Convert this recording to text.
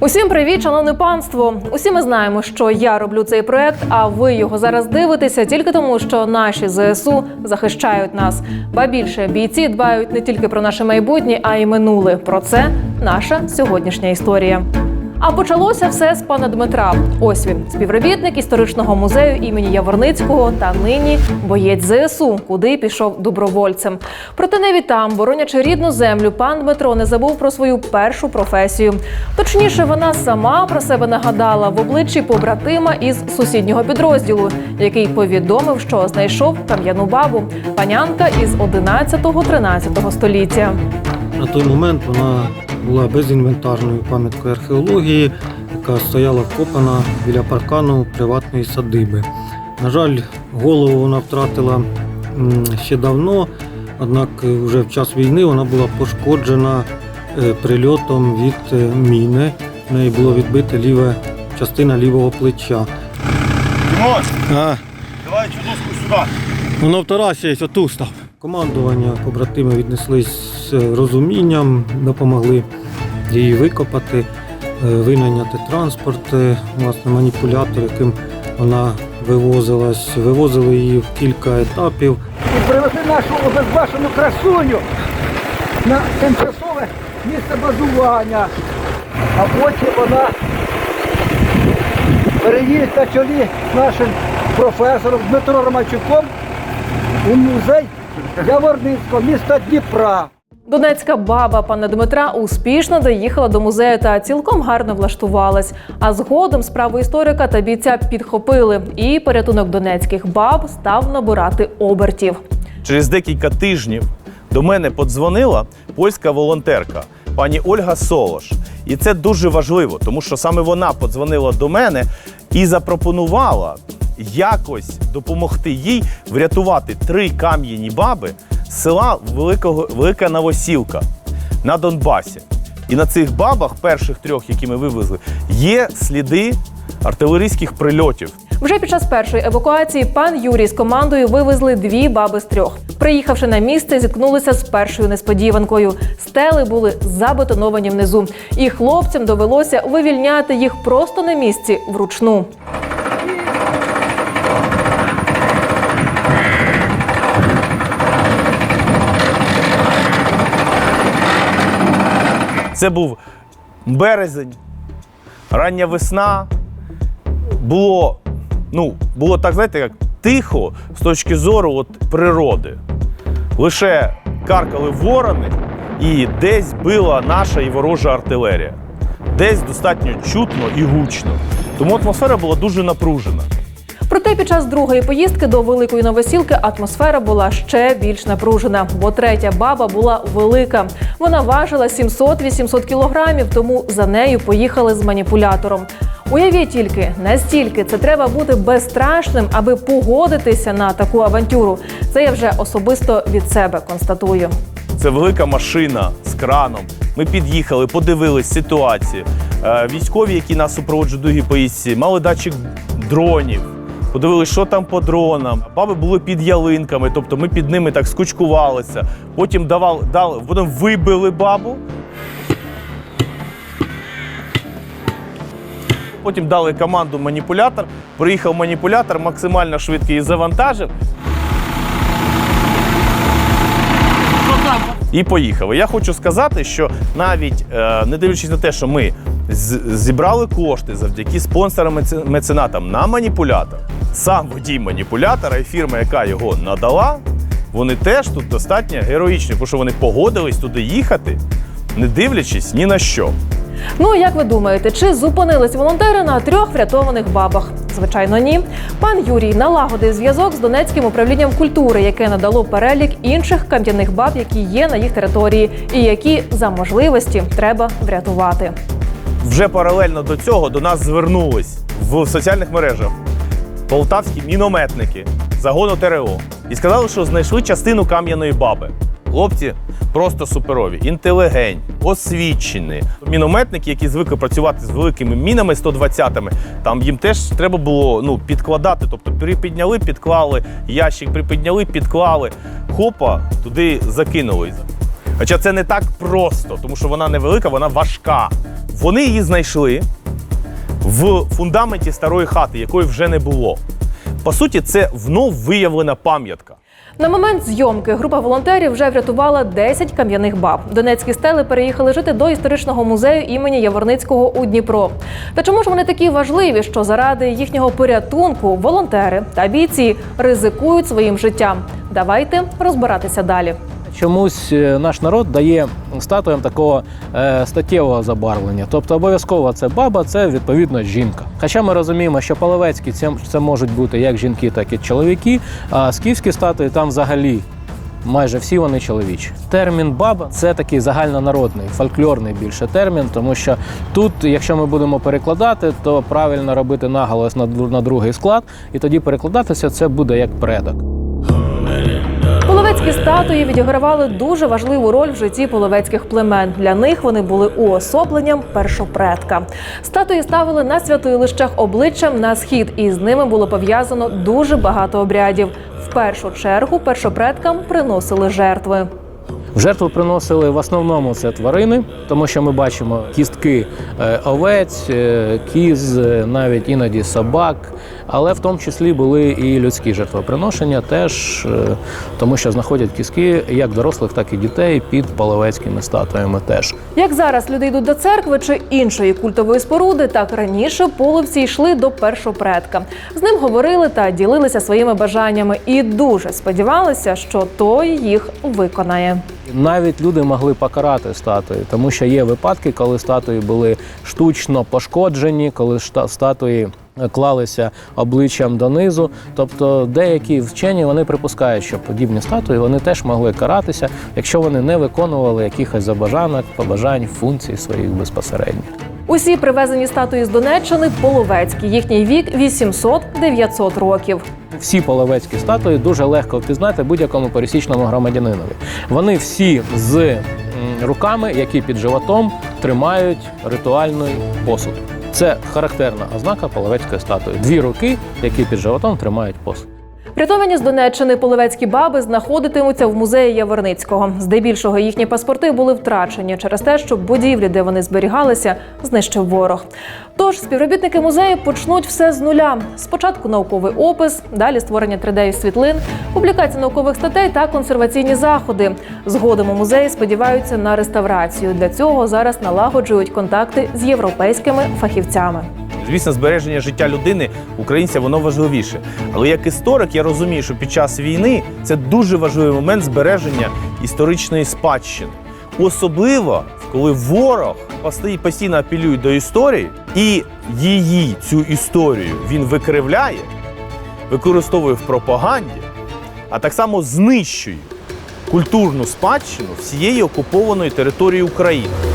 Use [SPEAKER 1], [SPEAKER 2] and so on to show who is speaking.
[SPEAKER 1] Усім привіт, шановне панство! Усі ми знаємо, що я роблю цей проект, а ви його зараз дивитеся тільки тому, що наші ЗСУ захищають нас. Ба більше бійці дбають не тільки про наше майбутнє, а й минуле. Про це наша сьогоднішня історія. А почалося все з пана Дмитра. Ось він, співробітник історичного музею імені Яворницького та нині боєць ЗСУ, куди пішов добровольцем. Проте навіть там, боронячи рідну землю, пан Дмитро не забув про свою першу професію. Точніше, вона сама про себе нагадала в обличчі побратима із сусіднього підрозділу, який повідомив, що знайшов кам'яну бабу, панянка із 11-13 століття.
[SPEAKER 2] На той момент вона була безінвентарною пам'яткою археології, яка стояла вкопана біля паркану приватної садиби. На жаль, голову вона втратила ще давно, однак е, вже в час війни вона була пошкоджена е, прильотом від е, міни. В неї було відбите ліве частина лівого плеча. А,
[SPEAKER 3] давай цю доску сюди.
[SPEAKER 2] воно в Тарасі оту став. Командування побратими віднеслись з розумінням, допомогли її викопати, е, винайняти транспорт, власне, маніпулятор, яким вона вивозилась. Вивозили її в кілька етапів.
[SPEAKER 4] і привезли нашу обезбашену красуню на тимчасове місце базування. А потім вона переїзд на чолі нашим професором Дмитром Романчуком у музей Яворницького міста Дніпра.
[SPEAKER 1] Донецька баба пана Дмитра успішно доїхала до музею та цілком гарно влаштувалась. А згодом справу історика та бійця підхопили, і порятунок донецьких баб став набирати обертів.
[SPEAKER 5] Через декілька тижнів до мене подзвонила польська волонтерка пані Ольга Солош. І це дуже важливо, тому що саме вона подзвонила до мене і запропонувала якось допомогти їй врятувати три кам'яні баби села Великого, Велика Новосілка на Донбасі. І на цих бабах, перших трьох, які ми вивезли, є сліди артилерійських прильотів.
[SPEAKER 1] Вже під час першої евакуації пан Юрій з командою вивезли дві баби з трьох. Приїхавши на місце, зіткнулися з першою несподіванкою. Стели були забетоновані внизу, і хлопцям довелося вивільняти їх просто на місці вручну.
[SPEAKER 5] Це був березень, рання весна. Було, ну, було так, знаєте, як тихо з точки зору от, природи. Лише каркали ворони, і десь била наша і ворожа артилерія. Десь достатньо чутно і гучно. Тому атмосфера була дуже напружена.
[SPEAKER 1] Проте під час другої поїздки до великої новосілки атмосфера була ще більш напружена, бо третя баба була велика. Вона важила 700-800 кілограмів, тому за нею поїхали з маніпулятором. Уявіть тільки, настільки це треба бути безстрашним, аби погодитися на таку авантюру. Це я вже особисто від себе констатую.
[SPEAKER 5] Це велика машина з краном. Ми під'їхали, подивились ситуацію. Е, Військові, які нас супроводжують в другій поїздці, мали датчик дронів. Подивилися, що там по дронам. Баби були під ялинками, тобто ми під ними так скучкувалися. Потім давали, дали, потім вибили бабу. Потім дали команду маніпулятор. Приїхав маніпулятор, максимально швидкий і завантажив. І поїхали. Я хочу сказати, що навіть е, не дивлячись на те, що ми зібрали кошти завдяки спонсорам меценатам на маніпулятор, сам водій маніпулятора і фірма, яка його надала, вони теж тут достатньо героїчні, тому що вони погодились туди їхати, не дивлячись ні на що.
[SPEAKER 1] Ну як ви думаєте, чи зупинились волонтери на трьох врятованих бабах? Звичайно, ні. Пан Юрій налагодив зв'язок з Донецьким управлінням культури, яке надало перелік інших кам'яних баб, які є на їх території, і які за можливості треба врятувати.
[SPEAKER 5] Вже паралельно до цього до нас звернулись в соціальних мережах полтавські мінометники загону ТРО і сказали, що знайшли частину кам'яної баби. Хлопці просто суперові, інтелігентні, освічені. Мінометники, які звикли працювати з великими мінами 120-ми, там їм теж треба було ну, підкладати. Тобто припідняли, підклали, ящик припідняли, підклали. Хопа, туди закинули. Хоча це не так просто, тому що вона невелика, вона важка. Вони її знайшли в фундаменті старої хати, якої вже не було. По суті, це внов виявлена пам'ятка.
[SPEAKER 1] На момент зйомки група волонтерів вже врятувала 10 кам'яних баб. Донецькі стели переїхали жити до історичного музею імені Яворницького у Дніпро. Та чому ж вони такі важливі, що заради їхнього порятунку волонтери та бійці ризикують своїм життям? Давайте розбиратися далі.
[SPEAKER 6] Чомусь е, наш народ дає статуям такого е, статтєвого забарвлення. Тобто обов'язково це баба, це відповідно жінка. Хоча ми розуміємо, що половецькі це, це можуть бути як жінки, так і чоловіки. А скіфські статуї там взагалі. Майже всі вони чоловічі. Термін баба це такий загальнонародний, фольклорний більше термін, тому що тут, якщо ми будемо перекладати, то правильно робити наголос на, на другий склад, і тоді перекладатися це буде як предок.
[SPEAKER 1] Половецькі статуї відігравали дуже важливу роль в житті половецьких племен. Для них вони були уособленням першопредка. Статуї ставили на святилищах обличчям на схід, і з ними було пов'язано дуже багато обрядів. В першу чергу першопредкам приносили жертви.
[SPEAKER 6] В жертву приносили в основному це тварини, тому що ми бачимо кістки е, овець, е, кіз, е, навіть іноді собак, але в тому числі були і людські жертвоприношення, теж тому що знаходять кістки як дорослих, так і дітей під половецькими статуями. Теж
[SPEAKER 1] Як зараз люди йдуть до церкви чи іншої культової споруди, так раніше половці йшли до першопредка. З ним говорили та ділилися своїми бажаннями і дуже сподівалися, що той їх виконає.
[SPEAKER 6] Навіть люди могли покарати статуї, тому що є випадки, коли статуї були штучно пошкоджені, коли статуї клалися обличчям донизу. Тобто деякі вчені вони припускають, що подібні статуї вони теж могли каратися, якщо вони не виконували якихось забажанок, побажань, функцій своїх безпосередньо.
[SPEAKER 1] Усі привезені статуї з Донеччини половецькі. Їхній вік 800-900 років.
[SPEAKER 6] Всі половецькі статуї дуже легко впізнати будь-якому пересічному громадянинові. Вони всі з руками, які під животом тримають ритуальний посуд. Це характерна ознака половецької статуї. Дві руки, які під животом тримають посуд.
[SPEAKER 1] Врятовані з Донеччини половецькі баби знаходитимуться в музеї Яворницького. Здебільшого їхні паспорти були втрачені через те, що будівлі, де вони зберігалися, знищив ворог. Тож співробітники музею почнуть все з нуля. Спочатку науковий опис, далі створення 3D світлин, публікація наукових статей та консерваційні заходи. Згодом у музеї сподіваються на реставрацію. Для цього зараз налагоджують контакти з європейськими фахівцями.
[SPEAKER 5] Звісно, збереження життя людини українця воно важливіше. Але як історик я розумію, що під час війни це дуже важливий момент збереження історичної спадщини. Особливо коли ворог постійно апелює до історії, і її цю історію він викривляє, використовує в пропаганді, а так само знищує культурну спадщину всієї окупованої території України.